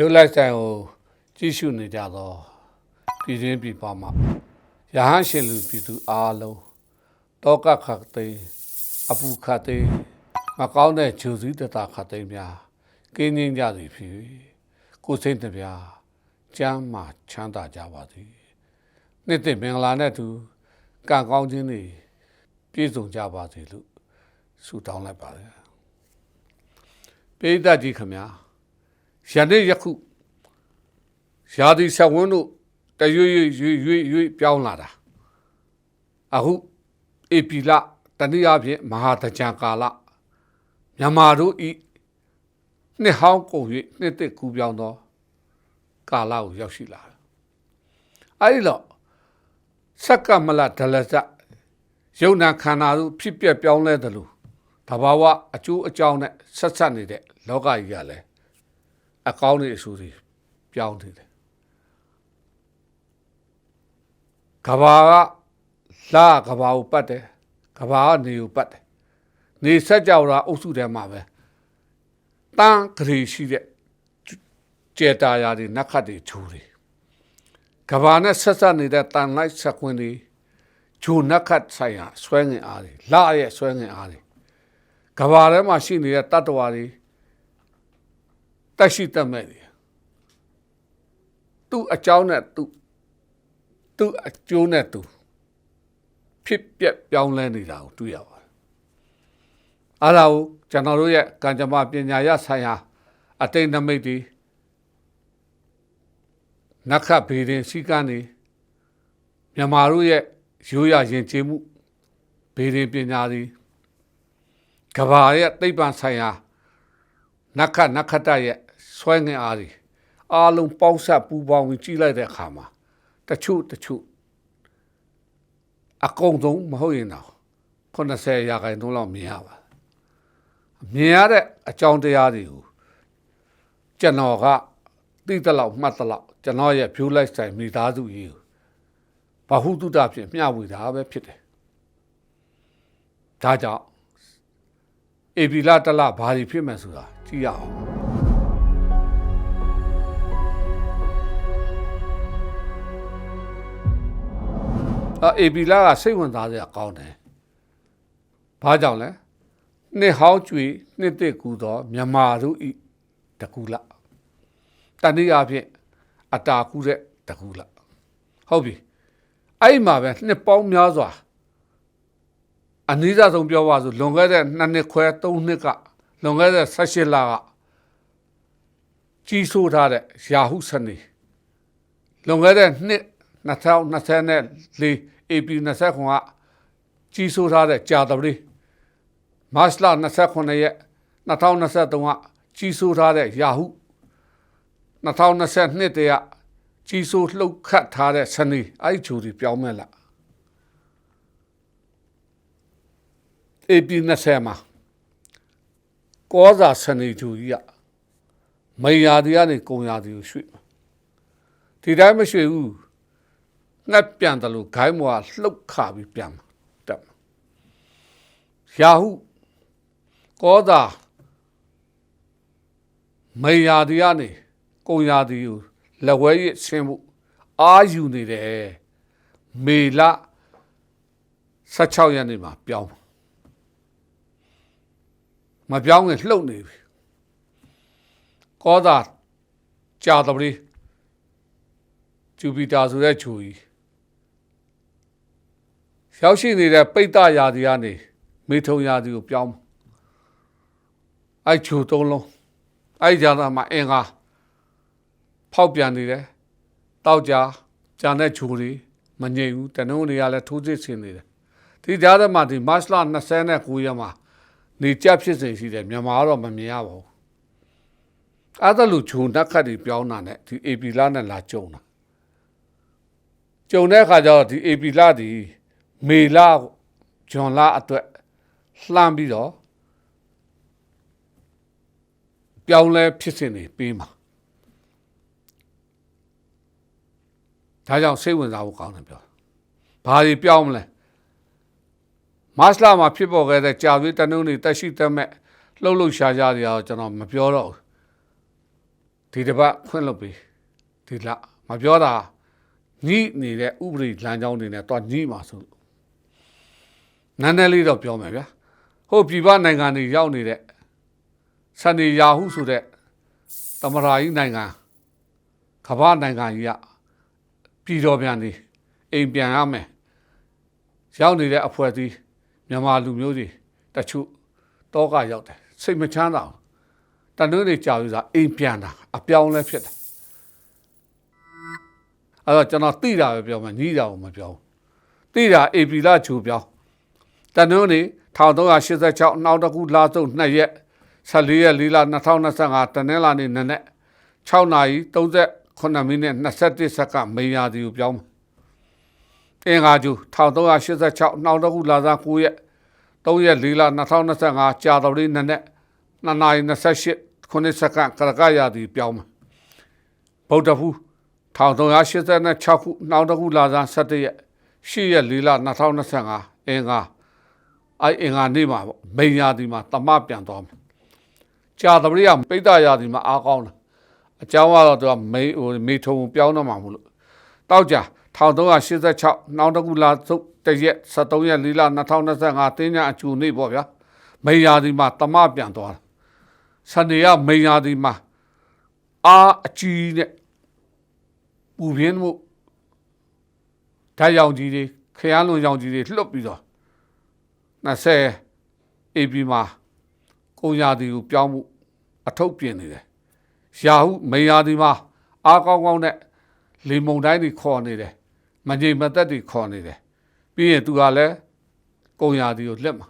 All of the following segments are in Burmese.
ဖြိုးလိုက်ဆိုင်ကိုကြည့်ရှုနေကြသောပြည်တွင်းပြည်ပမှာရဟန်းရှင်လူပြည်သူအားလုံးတောကခတ်သိမ်းအပူခတ်သိမ်းမကောင်းတဲ့ဂျူစည်းတတာခတ်သိမ်းများကင်းငင်းကြသည်ဖြစ်၍ကိုယ်စိတ်နှပြကျမ်းမာချမ်းသာကြပါသည်နှစ်သိမင်္ဂလာနဲ့သူကံကောင်းခြင်းတွေပြည့်စုံကြပါစေလို့ဆုတောင်းလိုက်ပါတယ်ပိဋကကြီးခမညာ ယနေ့ယခုရာသီဆက်ဝန်းတို့တရွေ့ရွေ့ရွေ့ရွေ့ရွေ့ပြောင်းလာတာအခုဧပြီလတနည်းအားဖြင့်မဟာတကြံကာလမြန်မာတို့ဤနှစ်ဟောင်းကုန်၍နှစ်သက်ကူးပြောင်းသောကာလကိုရောက်ရှိလာတယ်အဲဒီတော့စက္ကမလဒလဇယုံနာခန္ဓာတို့ဖြစ်ပျက်ပြောင်းလဲတယ်လို့တဘာဝအကျိုးအကြောင်းနဲ့ဆက်ဆက်နေတဲ့လောကကြီးကလည်း အကောင်းတွေအဆိုးတွေပြောင်းနေတယ်ကဘာကလာကဘာကိုပတ်တယ်ကဘာကနေကိုပတ်တယ်နေဆက်ကြောတာအုပ်စုထဲမှာပဲတန်းဂရီရှိတဲ့ကျေတာယာတွေနက်ခတ်တွေခြူတယ်ကဘာနဲ့ဆက်ဆက်နေတဲ့တန်လိုက်ဆက်ခွင်းတွေဂျိုနက်ခတ်ဆိုင်ရာဆွဲငင်အားတွေလာရဲ့ဆွဲငင်အားတွေကဘာထဲမှာရှိနေတဲ့တတ္တဝါတွေ တက်ရှိတတ်မဲ့တွေသူ့အကြောင်းနဲ့သူ့သူ့အကျိုးနဲ့သူဖြစ်ပျက်ပြောင်းလဲနေတာကိုတွေ့ရပါတယ်အားလုံးကျွန်တော်တို့ရဲ့ကံကြမ္မာပညာရဆိုင်ရာအတိတ်နမိတ်တွေနက္ခဘေရင်စီကန်းနေမြန်မာတို့ရဲ့ရိုးရရင်ကျေးမှုဘေရင်ပညာတွေကဘာရဲ့သိပ္ပံဆိုင်ရာနက္ခနက္ခတရဲ့ ဆွဲငင်အားတွေအားလုံးပေါင်းဆက်ပူပေါင်းပြီးကြည့်လိုက်တဲ့အခါမှာတချို့တချို့အကုန်ဆုံးမဟုတ်ရင်တော့80ရာခိုင်နှုန်းလောက်မြင်ရပါမြင်ရတဲ့အကြောင်းတရားတွေကိုကျွန်တော်ကသိသလောက်မှတ်သလောက်ကျွန်တော်ရဲ့ view lifestyle မိသားစုကြီးကိုဘာဟုတုတဖြင့်မျှဝေတာပဲဖြစ်တယ်ဒါကြောင့်အေပီလာတလဘာတွေဖြစ်မယ်ဆိုတာကြည့်ရအောင် အာအေပီလာကစိတ်ဝင်စားစရာကောင်းတယ်။ဘာကြောင့်လဲ။နှစ်ဟောင်းကျွေနှစ်သက်ကူသောမြန်မာတို့ဤတကူလ။တဏှိအဖြစ်အတာကူတဲ့တကူလ။ဟုတ်ပြီ။အဲ့မှာပဲနှစ်ပေါင်းများစွာအနည်းဆုံးပြောပါဆိုလွန်ခဲ့တဲ့2နှစ်ခွဲ3နှစ်ကလွန်ခဲ့တဲ့18လကကြီးဆိုးထားတဲ့ယာဟုစနေလွန်ခဲ့တဲ့နှစ် 2024 AP 29ကကြီးစိုးထားတဲ့ကြာတပတိမတ်လ29ရက်2023ကကြီးစိုးထားတဲ့ယာဟု2022တည်းကကြီးစိုးလှုပ်ခတ်ထားတဲ့စနေအဲ့ဒီဂျူဒီပြောင်းမဲ့လား AP 20မှာကောစာစနေဂျူကြီးကမေယာဒီကနေကုံယာဒီကိုရွှေ့ဒီတိုင်းမရွှေ့ဘူး ငှက်ပြန်တယ်လို့ဂိုင်းမောကလှုပ်ခါပြီးပြန်တက်ရာဟုကောသာမေယာဒီကနေကုံယာဒီကိုလက်ဝဲရဆင်းဖို့အာယူနေတယ်မေလ16ရက်နေ့မှာပြောင်းမပြောင်းရင်လှုပ်နေပြီကောသာကြာတပလီဂျူပီတာဆိုတဲ့ဂျူကြီး ရောက်ရှိနေတဲ့ပိတ်တရာဒီကနေမေထုံရာဒီကိုပြောင်းအဲ့ဂျူသုံးလုံးအဲ့ဂျာတာမှာအင်္ဂါဖောက်ပြန်နေတယ်တောက်ကြဂျာနဲ့ဂျူတွေမငြိမ်ဘူးတနုံတွေကလည်းထိုးစစ်ဆင်နေတယ်ဒီကြားထဲမှာဒီမတ်လ29ရက်မှာနေကြဖြစ်စဉ်ရှိတယ်မြန်မာတော့မမြင်ရပါဘူးအဲ့ဒါလို့ဂျုံတက်ခတ်တွေပြောင်းတာနဲ့ဒီ AP လာနဲ့လာကြုံတာကြုံတဲ့အခါကျတော့ဒီ AP လာဒီ မေလဂျွန်လအတွက်လှမ်းပြီးတော့ပြောင်းလဲဖြစ်စဉ်တွေပြီးမှာဒါကြောင့်စိတ်ဝင်စားဖို့ကောင်းတယ်ပြောဘာတွေပြောင်းမလဲမတ်လမှာဖြစ်ပေါ်ခဲ့တဲ့ကြာသွေးတနှုံးတွေတက်ရှိတက်မဲ့လှုပ်လှုပ်ရှားရှားတွေအောင်ကျွန်တော်မပြောတော့ဘူးဒီဒီတစ်ပတ်ခွင့်လွတ်ပြီဒီလမပြောတာညှိနေတဲ့ဥပဒေလမ်းကြောင်းတွေနဲ့တော့ညှိမှာဆို နန်းနယ်လေးတော့ပြောမယ်ဗျာဟုတ်ပြည်ပနိုင်ငံတွေရောက်နေတဲ့စနေယာဟုဆိုတဲ့သမရာကြီးနိုင်ငံကမ္ဘာနိုင်ငံကြီးကပြည်တော်ပြန်နေအိမ်ပြန်ရမယ်ရောက်နေတဲ့အဖွဲသီးမြန်မာလူမျိုးတွေတချို့တောကရောက်တယ်စိတ်မချမ်းသာဘူးတန်တွင်းတွေကြာယူစားအိမ်ပြန်တာအပြောင်းလဲဖြစ်တယ်အဲ့တော့ကျွန်တော်သိတာပဲပြောမှာညီးတာကိုမပြောဘူးသိတာအေပီလာဂျူပြောင်း တန်တွင်းတွေ1386နောက်တစ်ခုလာစုပ်2ရက်14ရက်4လ2025တနင်္လာနေ့နနက်6နာရီ38မိနစ်21စက္ကန့်မေယာဒီကိုပြောင်းမယ်အင်္ဂါကျူ1386နောက်တစ်ခုလာစား9ရက်3ရက်4လ2025ကြာတော်လေးနနက်2နာရီ28ခုနှစ်စက္ကန့်ကရကရာဒီပြောင်းမယ်ဗုဒ္ဓဖူး1386ခုနောက်တစ်ခုလာစား17ရက်8ရက်4လ2025အင်္ဂါ အဲ့အင်္ဂါနေ့မှာပေါ့မိန်ယာဒီမှာတမပြန်သွားမယ်ကြာတပရိယပိဋကယာဒီမှာအားကောင်းတယ်အကြောင်းကတော့သူကမေဟိုမေထုံပြောင်းတော့မှာမို့လို့တောက်ကြ1386နောက်တစ်ခုလာသုတ်တရက်73ရက်4လ2025တင်းညာအကျူနေ့ပေါ့ဗျာမိန်ယာဒီမှာတမပြန်သွားတယ်စနေရမိန်ယာဒီမှာအာအကြီးနဲ့ပူပြင်းမှုဓာတ်ရောင်ကြီးတွေခရမ်းလွန်ရောင်ကြီးတွေလှုပ်ပြီးတော့ 20 AP မှာကိုရာဒီကိုပြောင်းမှုအထုပ်ပြင်နေတယ်ရာဟုမေယာဒီမှာအားကောင်းကောင်းနဲ့လေမုန်တိုင်းတွေခေါ်နေတယ်မငြိမ်မသက်တွေခေါ်နေတယ်ပြီးရင်သူကလည်းကိုရာဒီကိုလက်မှာ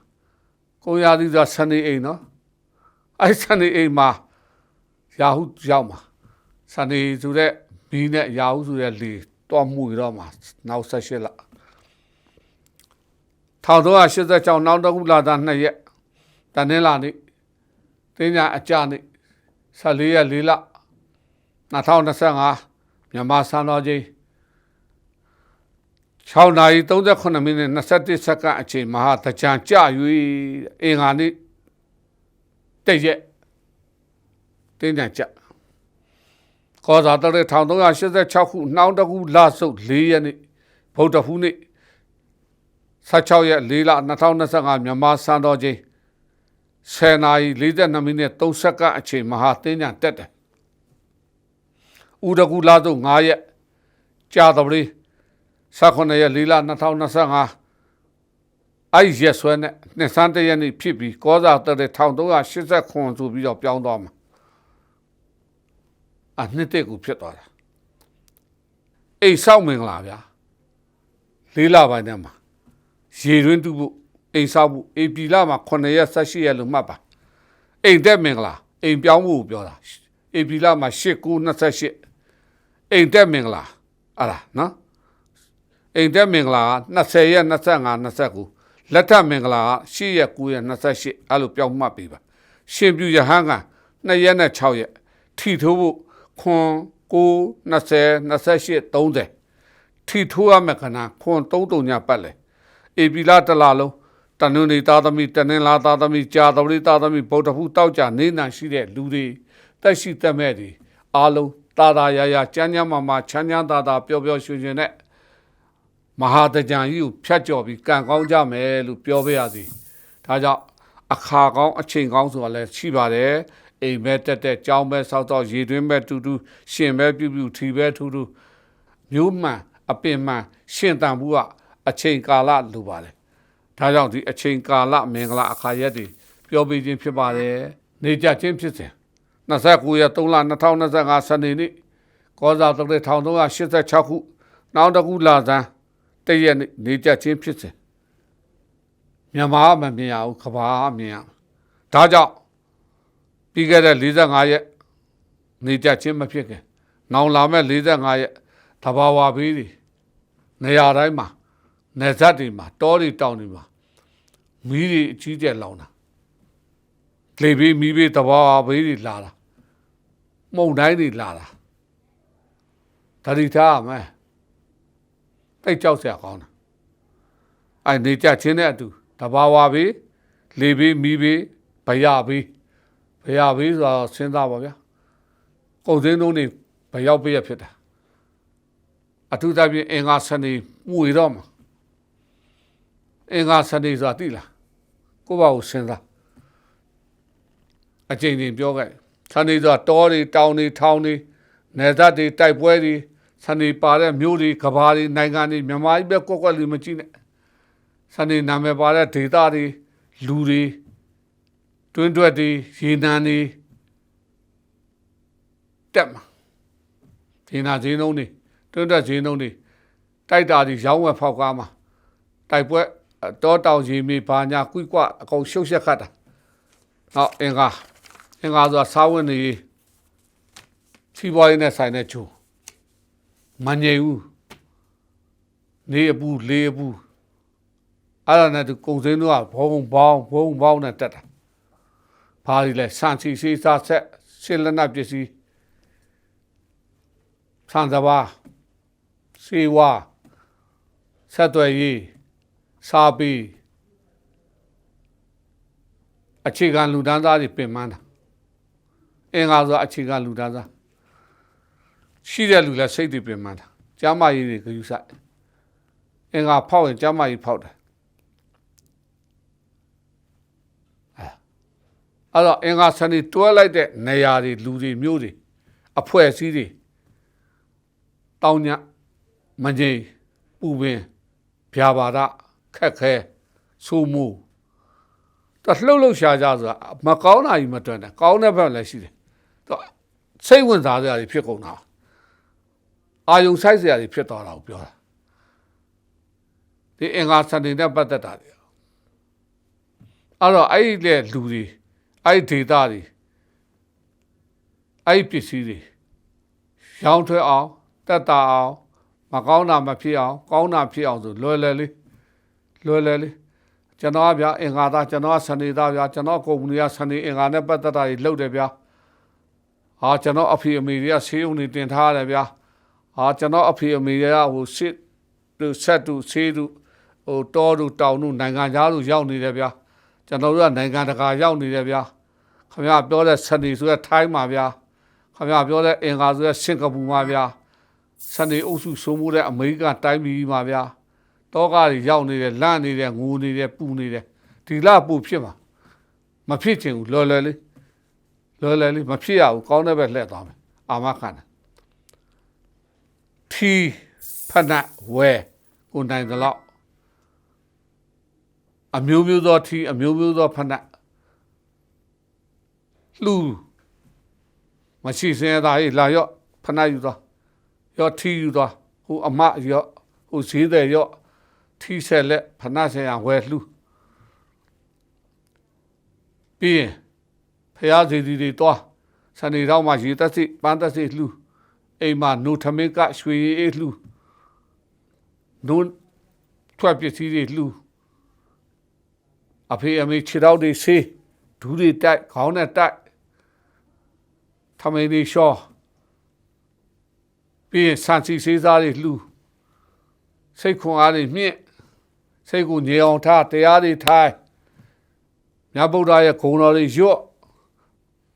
ကိုရာဒီဆိုစနေအိမ်နော်အဲ့စနေအိမ်မှာရာဟုရောက်မှာစနေဆိုတဲ့ဘီးနဲ့ရာဟုဆိုတဲ့လေတော့မှုရတော့မှာနောက်ဆက်ရှစ်လ 1386နောက်တစ်ခုလာတာ2ရက်တနင်္လာနေ့တင်းညာအကြနေ့14ရက်4လ2025မြန်မာစံတော်ချိန်6နာရီ38မိနစ်21စက္ကန့်အချိန်မဟာတကြံကြ၍အင်္ဂါနေ့တည့်ရက်တင်းညာကြကောဇာတရ1386ခုနှောင်းတကူလဆုပ်4ရက်နေ့ဗုဒ္ဓဖူးနေ့ 16ရက်4လ2025မြန်မာစံတော်ချိန်10နာရီ42မိနစ်3စက္ကန့်အချိန်မဟာတင်းညာတက်တယ်ဥဒကူလာစု9ရက်ကြာတပလေး18ရက်4လ2025အဲ့ရက်ဆွဲနဲ့နှစ်ဆန်းတရက်နေ့ဖြစ်ပြီးကောဇာတရ1380ခွန်ဆိုပြီးတော့ပြောင်းသွားမှာအနှစ်တက်ကူဖြစ်သွားတာအိမ်ဆောက်မင်္ဂလာဗျာလေးလပိုင်းတည်းမှာ ရေတွင်းတူဖို့အိမ်ဆောက်ဖို့အေပီလာမှာ9ရက်18ရက်လို့မှတ်ပါအိမ်တက်မင်္ဂလာအိမ်ပြောင်းဖို့ပြောတာအေပီလာမှာ8 9 28အိမ်တက်မင်္ဂလာအဲ့ဒါနော်အိမ်တက်မင်္ဂလာ20ရက်25 29လက်ထမင်္ဂလာ10ရက်9ရက်28အဲ့လိုပြောင်းမှတ်ပေးပါရှင်ပြူရဟန်းက2ရက်နဲ့6ရက်ထီထိုးဖို့ခွန်9 20 28 30ထီထိုးရမယ်ခဏခွန်3 3ညပတ်လေ ဧပြီလတလလုံးတနင်္လာသားသမီးတနင်္လာသားသမီးကြာသပတေးသားသမီးဗုဒ္ဓဖူးတောက်ကြနေနံရှိတဲ့လူတွေတက်ရှိတက်မဲ့တွေအားလုံးတာတာရရချမ်းချမ်းမာမာချမ်းချမ်းသာသာပျော်ပျော်ရွှင်ရွှင်နဲ့မဟာတကြံကြီးကိုဖြတ်ကျော်ပြီးကံကောင်းကြမယ်လို့ပြောပြရစီဒါကြောင့်အခါကောင်းအချိန်ကောင်းဆိုတာလည်းရှိပါတယ်အိမ်ပဲတက်တက်ကြောင်းပဲဆောက်တော့ရေတွင်းပဲတူတူရှင်ပဲပြူပြူထီပဲထူထူမျိုးမှန်အပင်မှန်ရှင်တန်ဘူးက အချိန်ကာလလိုပါတယ်ဒါကြောင့်ဒီအချိန်ကာလမင်္ဂလာအခါရက်တွေပြောပြခြင်းဖြစ်ပါတယ်နေကြချင်းဖြစ်စဉ်29ရက်3လ2025စနေနေ့ကောဇာတရ1386ခုနောက်တစ်ခုလာဇန်တရက်နေကြချင်းဖြစ်စဉ်မြန်မာမမြင်ရဘူးကဘာမြင်ရဒါကြောင့်ပြီးခဲ့တဲ့45ရက်နေကြချင်းမဖြစ်ခင် နောင်လာမဲ့45ရက်တဘာဝဘေးတွေနေရာတိုင်းမှာ နေဇက်တွေမှာတောတွေတောင်တွေမှာမီးတွေအကြီးကျယ်လောင်တာလေဘေးမီးဘေးတဘာဝဘေးတွေလာတာမုန်တိုင်းတွေလာတာဒါဒီထားမယ်တိတ်ကြောက်စရာကောင်းတာအဲနေကြချင်းတဲ့အတူတဘာဝဘေးလေဘေးမီးဘေးဘရဘေးဘရဘေးဆိုတော့စဉ်းစားပါဗျာကုန်စင်းလုံးတွေဘယ်ရောက်ပြရဖြစ်တာအထူးသဖြင့်အင်္ဂါစနေမှုရတော့မှာ အင်္ဂါစနေဆိုတာသိလားကိုယ့်ဘာကိုစဉ်းစားအချိန်ချင်းပြောခဲ့စနေဆိုတာတောတွေတောင်တွေထောင်တွေနယ်စပ်တွေတိုက်ပွဲတွေစနေပါတဲ့မြို့တွေကဘာတွေနိုင်ငံတွေမြန်မာပြည်ပဲကွက်ကွက်လေးမကြည့်နဲ့စနေနာမည်ပါတဲ့ဒေသတွေလူတွေတွင်းတွက်တွေရေနံတွေတက်မှာဒီနာဈေးနှုန်းတွေတွင်းတွက်ဈေးနှုန်းတွေတိုက်တာတွေရောင်းဝယ်ဖောက်ကားမှာတိုက်ပွဲ တောတောင်ရေမြေဘာညာကွိကွအကုန်ရှုပ်ရှက်ခတ်တာနောက်အင်္ဂါအင်္ဂါဆိုတာစားဝင်နေစီးပွားရေးနဲ့ဆိုင်တဲ့ချိုးမငြိမ်ဘူးနေအပူလေအပူအဲ့ဒါနဲ့သူကုံစင်းတို့ကဘောုံပေါင်းဘုံပေါင်းနဲ့တက်တာဘာကြီးလဲစံစီစီစားဆက်ရှင်းလက်နက်ပစ္စည်းဆန်စပါစေဝါဆက်သွယ်ရေး စာပီအခြေခံလူဒန်းသားတွေပြင်ပန်းတာအင်္ဂါဆိုအခြေခံလူဒန်းသားရှိတဲ့လူလည်းစိတ်တွေပြင်ပန်းတာကျမ်းမာရေးတွေဂရုစိုက်အင်္ဂါဖောက်ရင်ကျမ်းမာရေးဖောက်တယ်အဲ့တော့အင်္ဂါစနေတွဲလိုက်တဲ့နေရာတွေလူတွေမျိုးတွေအဖွဲ့အစည်းတွေတောင်းညမငိမ့်ပူပင်ဗျာပါဒ ခက်ခဲဆိုးမှုတလှုပ်လှုပ်ရှားကြဆိုတာမကောင်းတာကြီးမတွန်းတယ်ကောင်းတဲ့ဘက်လည်းရှိတယ်တော့စိတ်ဝင်စားစရာတွေဖြစ်ကုန်တာအာယုံဆိုင်စရာတွေဖြစ်သွားတာကိုပြောတာဒီအင်္ဂါစနေနဲ့ပတ်သက်တာတွေအဲ့တော့အဲ့ဒီလေလူတွေအဲ့ဒီဒေတာတွေအဲ့ဒီပစ္စည်းတွေရောင်းထွက်အောင်တက်တာအောင်မကောင်းတာမဖြစ်အောင်ကောင်းတာဖြစ်အောင်ဆိုလွယ်လွယ်လေး လွယ်လွယ်လေးကျွန်တော်ကဗျာအင်္ဂါသားကျွန်တော်ကစနေသားဗျာကျွန်တော်ကုမ္ပဏီကစနေအင်္ဂါနဲ့ပတ်သက်တာတွေလုပ်တယ်ဗျာဟာကျွန်တော်အဖေအမေတွေကဆေးရုံတွေတင်ထားရတယ်ဗျာဟာကျွန်တော်အဖေအမေတွေကဟိုစစ်သူဆက်သူဆေးသူဟိုတောသူတောင်သူနိုင်ငံသားသူရောက်နေတယ်ဗျာကျွန်တော်တို့ကနိုင်ငံတကာရောက်နေတယ်ဗျာခင်ဗျာပြောတဲ့စနေဆိုတဲ့ထိုင်းမှာဗျာခင်ဗျာပြောတဲ့အင်္ဂါဆိုတဲ့စင်ကာပူမှာဗျာစနေအုပ်စုစိုးမိုးတဲ့အမေရိကန်တိုင်းပြည်မှာဗျာ တောကတွေရောက်နေတယ်လန့်နေတယ်ငိုနေတယ်ပူနေတယ်ဒီလပူဖြစ်မှာမဖြစ်ချင်ဘူးလော်လော်လေးလော်လော်လေးမဖြစ်ရဘူးကောင်းတဲ့ဘက်လှည့်သွားမယ်အာမခံတယ်ထီဖနက်ဝဲကိုနိုင်တယ်လို့အမျိုးမျိုးသောထီအမျိုးမျိုးသောဖနက်လှူမရှိစင်းသားကြီးလာရော့ဖနက်ယူသွားရော့ထီယူသွားဟိုအမရော့ဟိုဈေးတယ်ရော့ ထီဆက်လက်ဖနက်ဆရာဝဲလှူပြီးရင်ဖះစီစီတွေသွားစနေတော့မှရေတက်စီပန်းတက်စီလှူအိမ်မှာနိုထမင်းကရွှေရည်အေးလှူနိုထွက်ပစ္စည်းတွေလှူအဖေအမေခြေတော့တွေဆေးဒူးတွေတိုက်ခေါင်းနဲ့တိုက်ထမင်းတွေရှော့ပြီးရင်ဆန်စီစေးစားတွေလှူစိတ်ခွန်အားတွေမြင့် စိတ်ကိုညေအောင်ထားတရားတွေထိုင်မြတ်ဗုဒ္ဓရဲ့ဂုဏ်တော်တွေညွတ်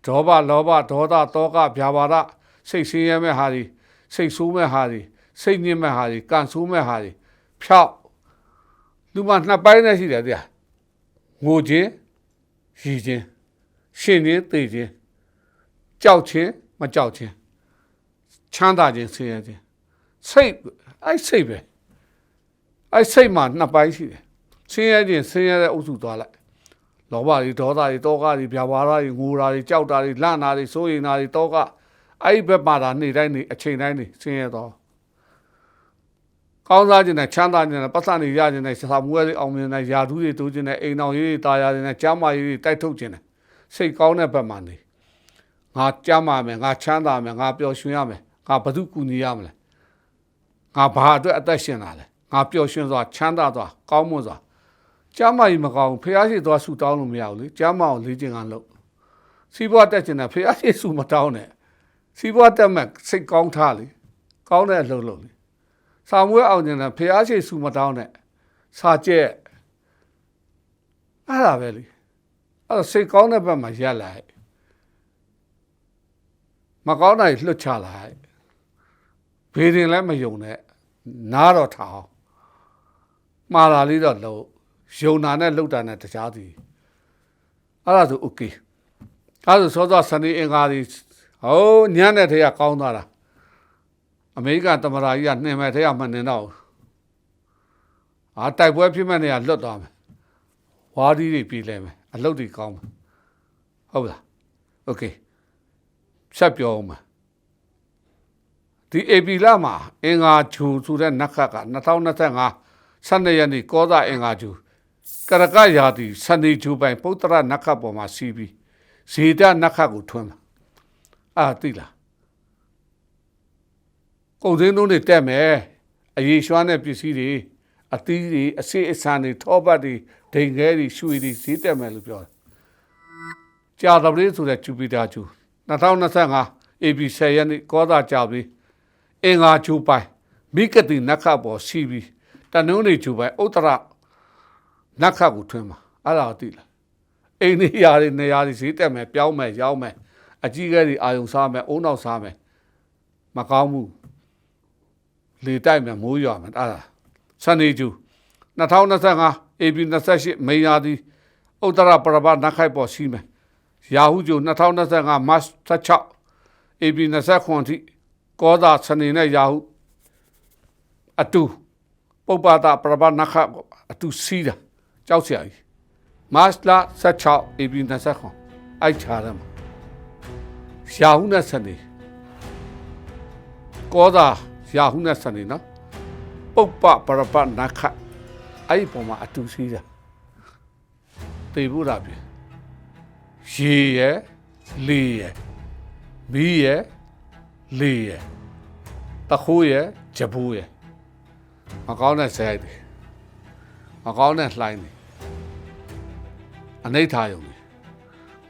ဒေါဘလောဘဒေါသတောကဗျာပါဒစိတ်ဆင်းရဲမဲ့ဟာတွေစိတ်ဆိုးမဲ့ဟာတွေစိတ်ညစ်မဲ့ဟာတွေကံဆိုးမဲ့ဟာတွေဖြောက်လူမနှစ်ပိုင်းနဲ့ရှိတယ်တရားငိုခြင်းရည်ခြင်းရှင်ခြင်းသိခြင်းကြောက်ခြင်းမကြောက်ခြင်းချမ်းသာခြင်းဆင်းရဲခြင်းစိတ်အဲ့စိတ်ပဲ အဲ့စိတ်မှာနှစ်ပိုင်းရှိတယ်ဆင်းရဲခြင်းဆင်းရဲတဲ့အုပ်စုသွားလိုက်လောဘတွေဒေါသတွေတောကတွေဗျာပါဒတွေငိုတာတွေကြောက်တာတွေလန့်တာတွေစိုးရိမ်တာတွေတောကအဲ့ဒီဘက်မှာဒါနေ့တိုင်းနေ့အချိန်တိုင်းနေ့ဆင်းရဲတော့ကောင်းစားခြင်းနဲ့ချမ်းသာခြင်းနဲ့ပတ်စံတွေရခြင်းနဲ့စာမွေးတွေအောင်မြင်တဲ့ယာဓုတွေတိုးခြင်းနဲ့အိမ်တော်ရေးတွေတာယာတွေနဲ့ကျမ်းမာရေးတွေတိုက်ထုတ်ခြင်းနဲ့စိတ်ကောင်းတဲ့ဘက်မှာနေငါကျမ်းမာမယ်ငါချမ်းသာမယ်ငါပျော်ရွှင်ရမယ်ငါဘသူကူညီရမလဲငါဘာအတွက်အသက်ရှင်တာလဲ ငါပျော်ရွှင်စွာချမ်းသာစွာကောင်းမွန်စွာကျမ်းမာရေးမကောင်းဖះရှိသွားဆူတောင်းလို့မရဘူးလေကျမ်းမာအောင်လေ့ကျင့်ကလုပ်စီးပွားတက်ကျင်တာဖះရှိဆူမတောင်းနဲ့စီးပွားတက်မဲ့စိတ်ကောင်းထားလေကောင်းတဲ့အလုပ်လုပ်လေစာမွေးအောင်ကျင်တာဖះရှိဆူမတောင်းနဲ့စာကျက်အဲ့ဒါပဲလေအဲ့တော့စိတ်ကောင်းတဲ့ဘက်မှာရက်လိုက်မကောင်းတာကြီးလွတ်ချလိုက်ဘေးရင်လည်းမယုံနဲ့နားတော့ထောင် မှားတာလေးတော့လို့ယုံနာနဲ့လှုပ်တာနဲ့တခြားစီအဲ့ဒါဆို okay အဲ့ဒါဆိုစောစောစနေအင်္ဂါဒီဟိုညနေထရကောင်းသွားတာအမေရိကန်သမရာကြီးကနှင်မဲ့ထရမနှင်တော့အာတိုက်ပွဲဖြစ်မဲ့နေရာလွတ်သွားမယ်ဝါးဒီတွေပြည်လဲမယ်အလုပ်တွေကောင်းမယ်ဟုတ်လား okay ဆက်ပြောအောင်ပါဒီ AP လမှာအင်္ဂါဂျူဆိုတဲ့နက္ခတ်က2025 12ရက်နေ့ကောသာအင်္ဂါဂျူကရကရာတီစနေဂျူပိုင်ပုတ္တရနက္ခတ်ပေါ်မှာစီးပြီးဇေဒနက္ခတ်ကိုထွန်းလာအာသိလားကုန်စင်းလုံးတွေတက်မယ်အရေးရွှမ်းတဲ့ပစ္စည်းတွေအသီးတွေအစိအဆန်တွေထောပတ်တွေဒိန်ခဲတွေရွှေတွေဈေးတက်မယ်လို့ပြောတယ်ကြာသပတေးဆိုတဲ့ဂျူပီတာဂျူ2025 AB 10ရက်နေ့ကောသာကြာပြီးအင်္ဂါဂျူပိုင်မိကတိနက္ခတ်ပေါ်စီးပြီး တနုံးနေဂျူပိုင်ဥတ္တရနက္ခတ်ကိုထွန်းမှာအဲ့ဒါကိုသိလားအိန္ဒိယတွေနေရာတွေဈေးတက်မယ်ပြောင်းမယ်ရောင်းမယ်အကြီးကဲတွေအာယုံစားမယ်အုံနောက်စားမယ်မကောင်းဘူးလေတိုက်မယ်မိုးရွာမယ်အဲ့ဒါစနေကျူ2025 AB 28မေယာဒီဥတ္တရပရဘနခိုက်ပေါ်ရှိမယ်ရာဟုကျူ2025 March 16 AB 29ထိကောသာစနေနဲ့ရာဟုအတူ ပုပ္ပတာပရဘနခအတူစီးတာကြောက်စရာကြီးမတ်လာ16 AB 29အဲ့ချာရမှာရာဟုနဲ့စနေကောသာရာဟုနဲ့စနေနော်ပုပ္ပပရပနခအဲ့ဒီပုံမှာအတူစီးတာတေဘူးတာပြီရေရယ်လေရယ်မီးရယ်လေရယ်တခိုးရယ်ဂျပူးရယ် မကောင်းတဲ့ဆဲရိုက်တယ်မကောင်းတဲ့လှိုင်းတယ်အနိဋ္ဌာယုံတယ်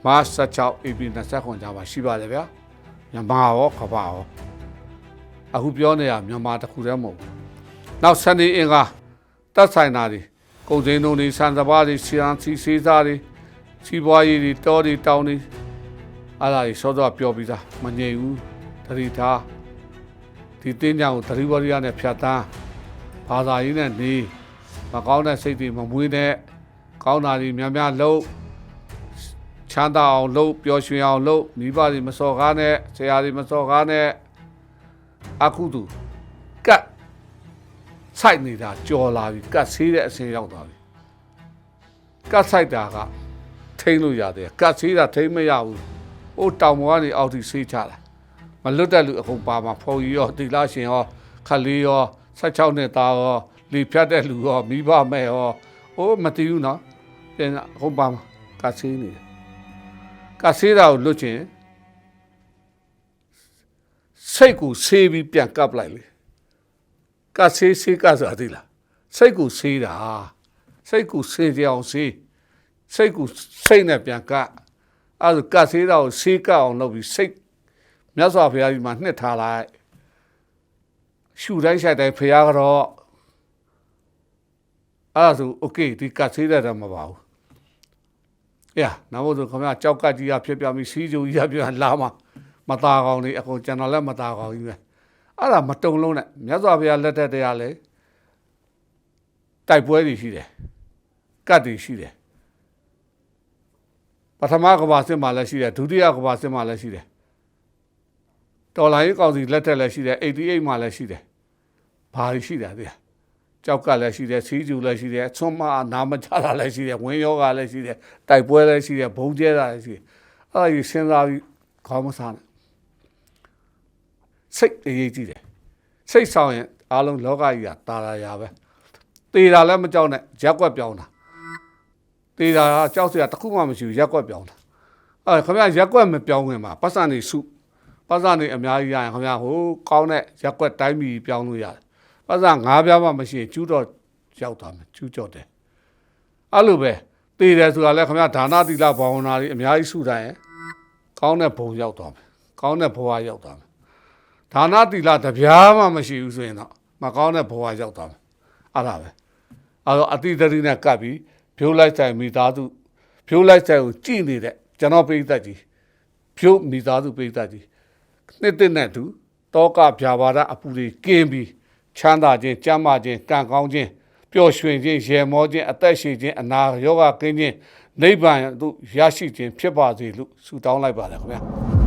မတ်16 AP 20ခွန်ကြာပါရှိပါတယ်ဗျာမြန်မာရောကဘာရောအခုပြောနေရမြန်မာတစ်ခုတည်းမဟုတ်ဘူးနောက်စနေအင်္ဂါတက်ဆိုင်တာတွေကုန်စည်နှုန်းတွေစံစပါးတွေစီရန်စီစေးစားတွေစီးပွားရေးတွေတောတွေတောင်းတွေအဲ့ဒါတွေစောစောပြောပြီးသားမငြိမ်ဘူးတတိထားဒီတင်းကြောင်သတိဝရိယနဲ့ဖြတ်တန်း ဘာသာရေးနဲ့နေမကောင်းတဲ့စိတ်တွေမမွေးတဲ့ကောင်းတာတွေများများလုပ်ချမ်းသာအောင်လုပ်ပျော်ရွှင်အောင်လုပ်မိဘတွေမစော်ကားနဲ့ဆရာတွေမစော်ကားနဲ့အခုတူကတ်ဆိုင်နေတာကြော်လာပြီကတ်ဆေးတဲ့အဆင်းရောက်သွားပြီကတ်ဆိုင်တာကထိမ့်လို့ရတယ်ကတ်ဆေးတာထိမ့်မရဘူးဟိုတောင်ပေါ်ကနေအောက်ထိဆေးချလာမလွတ်တဲ့လူအကုန်ပါမှာဖုံကြီးရောတီလာရှင်ရောခလေးရော 16နှစ်သားရောလီဖြတ်တဲ့လူရောမိဘမဲ့ရောအိုးမတည်ဘူးနော်ပြန်အကုန်ပါမှာကတ်ဆေးနေတယ်ကတ်ဆေးတာကိုလွတ်ချင်စိတ်ကိုဆေးပြီးပြန်ကပ်လိုက်လေကဆေးဆေးကဆိုတာသိလားစိတ်ကိုဆေးတာစိတ်ကိုဆေးကြအောင်ဆေးစိတ်ကိုစိတ်နဲ့ပြန်ကအဲဒါကဆေးတာကိုဆေးကအောင်လုပ်ပြီးစိတ်မြတ်စွာဘုရားကြီးမှာနှစ်ထားလိုက် ရှူတိုင်းရှိုက်တိုင်းဘုရားကတော့အဲဒါဆိုโอเคဒီကဆေးတဲ့တော့မပါဘူး။အေးနောက်မို့ဆိုခင်ဗျာကြောက်ကကြီးရဖြစ်ပြပြီးစီးကြူကြီးရပြလာမှာမသားကောင်းနေအကုန်ကျွန်တော်လည်းမသားကောင်းကြီးပဲ။အဲ့ဒါမတုံလုံးနဲ့မြတ်စွာဘုရားလက်ထက်တရားလေတိုက်ပွဲတွေရှိတယ်။ကတ်တွေရှိတယ်။ပထမကဘာစစ်မှာလည်းရှိတယ်ဒုတိယကဘာစစ်မှာလည်းရှိတယ်။ တော်လိုင်းကောင်စီလက်ထက်လည်းရှိတယ်88မှာလည်းရှိတယ်။ဘာတွေရှိတယ်တဲ့။ကြောက်ကလည်းရှိတယ်စီးကျူလည်းရှိတယ်ဆွမ်းမနာမချတာလည်းရှိတယ်ဝင်းယောဂလည်းရှိတယ်တိုက်ပွဲလည်းရှိတယ်ဘုံကျဲတာလည်းရှိတယ်အဲ့ဒါကြီးစဉ်းစားပြီးခေါင်းမစားနဲ့စိတ်အရေးကြီးတယ်စိတ်ဆောင်ရင်အားလုံးလောကကြီးကတာရာရာပဲတေတာလည်းမကြောက်နဲ့ရက်ွက်ပြောင်းတာတေတာကကြောက်စရာတစ်ခုမှမရှိဘူးရက်ွက်ပြောင်းတာအဲခင်ဗျရက်ွက်မပြောင်းခင်မှာပတ်စံနေစု ပတ်စံနေအများကြီးရရင်ခင်ဗျဟိုကောင်းတဲ့ရက်ွက်တိုင်းပြည်ပြောင်းလို့ရတယ်ပတ်စံငါးပြားမှမရှိရင်ကျူးတော့ရောက်သွားမယ်ကျူးကြော့တယ်အဲ့လိုပဲတေတယ်ဆိုတာလည်းခင်ဗျဒါနသီလဘာဝနာတွေအများကြီးစုတိုင်းရင်ကောင်းတဲ့ဘုံရောက်သွားမယ်ကောင်းတဲ့ဘဝရောက်သွားမယ်ဒါနသီလတပြားမှမရှိဘူးဆိုရင်တော့မကောင်းတဲ့ဘဝရောက်သွားမယ်အဲ့ဒါပဲအဲ့တော့အတိတတိနဲ့ကပ်ပြီးဖြိုးလိုက်ဆိုင်မိသားစုဖြိုးလိုက်ဆိုင်ကိုကြည်နေတဲ့ကျွန်တော်ပိဋကတ်ကြီးဖြိုးမိသားစုပိဋကတ်ကြီး နှစ်သက်နဲ့သူတောကဗျာပါဒအပူတွေကင်းပြီးချမ်းသာခြင်းကြမ်းမာခြင်းကံကောင်းခြင်းပျော်ရွှင်ခြင်းရေမောခြင်းအသက်ရှိခြင်းအနာရောဂါကင်းခြင်းနိဗ္ဗာန်သို့ရရှိခြင်းဖြစ်ပါစေလို့ဆုတောင်းလိုက်ပါတယ်ခင်ဗျာ